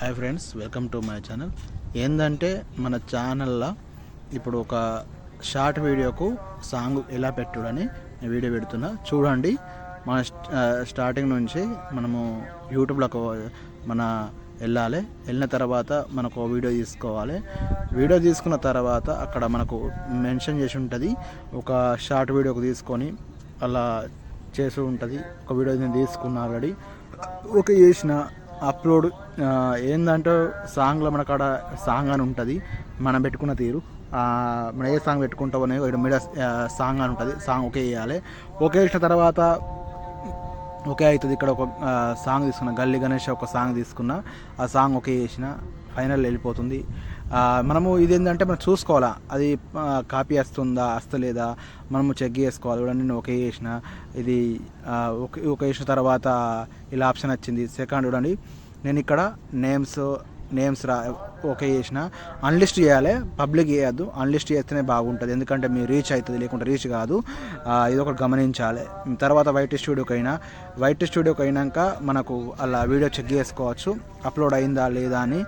Hi friends welcome to my channel ఏంటంటే మన ఛానల్లో ఇప్పుడు ఒక షార్ట్ వీడియోకు సాంగ్ ఎలా పెట్టుడని వీడియో పెడుతున్నా. చూడండి మన స్టార్టింగ్ నుంచి మనము యూట్యూబ్లోకి మన వెళ్ళాలి. వెళ్ళిన తర్వాత మనకు ఒక వీడియో తీసుకోవాలి. వీడియో తీసుకున్న తర్వాత అక్కడ మనకు మెన్షన్ చేసి ఉంటుంది. ఒక షార్ట్ వీడియోకి తీసుకొని అలా చేసి ఉంటుంది. ఒక వీడియో నేను తీసుకున్నా ఆల్రెడీ ఒక చేసిన అప్లోడ్ ఏంటంటే ఏందంటే సాంగ్లో మన కాడ సాంగ్ అని ఉంటుంది మనం పెట్టుకున్న తీరు. మనం ఏ సాంగ్ పెట్టుకుంటాం అనేది ఇక్కడ మీద సాంగ్ అని ఉంటుంది సాంగ్ ఓకే చేయాలి. ఓకే చేసిన తర్వాత ఓకే అవుతుంది ఇక్కడ ఒక సాంగ్ తీసుకున్న గల్లీ గణేష్ ఒక సాంగ్ తీసుకున్నా ఆ సాంగ్ ఓకే చేసిన. ఫైనల్ వెళ్ళిపోతుంది. మనము ఇది ఏంటంటే మనం చూసుకోవాలా? అది కాపీ వస్తుందా వస్తలేదా? మనము చెక్ చేసుకోవాలి. కూడా నేను ఓకే చేసిన. ఇది ఒక ఓకే ఓకే చేసిన తర్వాత ఇలా ఆప్షన్ వచ్చింది. సెకండ్ చూడండి. నేను ఇక్కడ నేమ్స్ నేమ్స్ రా ఓకే చేసిన అన్లిస్ట్ చేయాలి పబ్లిక్ చేయొద్దు అన్లిస్ట్ చేస్తేనే బాగుంటుంది. ఎందుకంటే మీ రీచ్ అవుతుంది లేకుంటే రీచ్ కాదు. ఇది ఒకటి గమనించాలి. తర్వాత వైట్ స్టూడియోకి అయినా వైట్ స్టూడియోకి అయినాక మనకు అలా వీడియో చెక్ చేసుకోవచ్చు. అప్లోడ్ అయిందా లేదా అని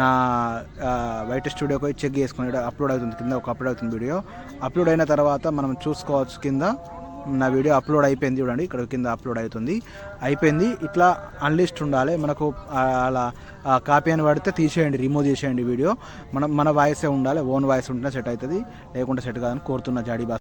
నా వైట్ స్టూడియోకి పోయి చెక్ చేసుకుని అప్లోడ్ అవుతుంది కింద ఒక అప్లోడ్ అవుతుంది వీడియో అప్లోడ్ అయిన తర్వాత మనం చూసుకోవచ్చు కింద నా వీడియో అప్లోడ్ అయిపోయింది చూడండి. ఇక్కడ కింద అప్లోడ్ అవుతుంది. అయిపోయింది. ఇట్లా అన్లిస్ట్ ఉండాలి. మనకు అలా కాపీ అని పడితే తీసేయండి. రిమూవ్ చేసేయండి వీడియో. మనం మన వాయిసే ఉండాలి. ఓన్ వాయిస్ ఉంటేనే సెట్ అవుతుంది. లేకుంటే సెట్ కాదని కోరుతున్న జాడీ బాస్.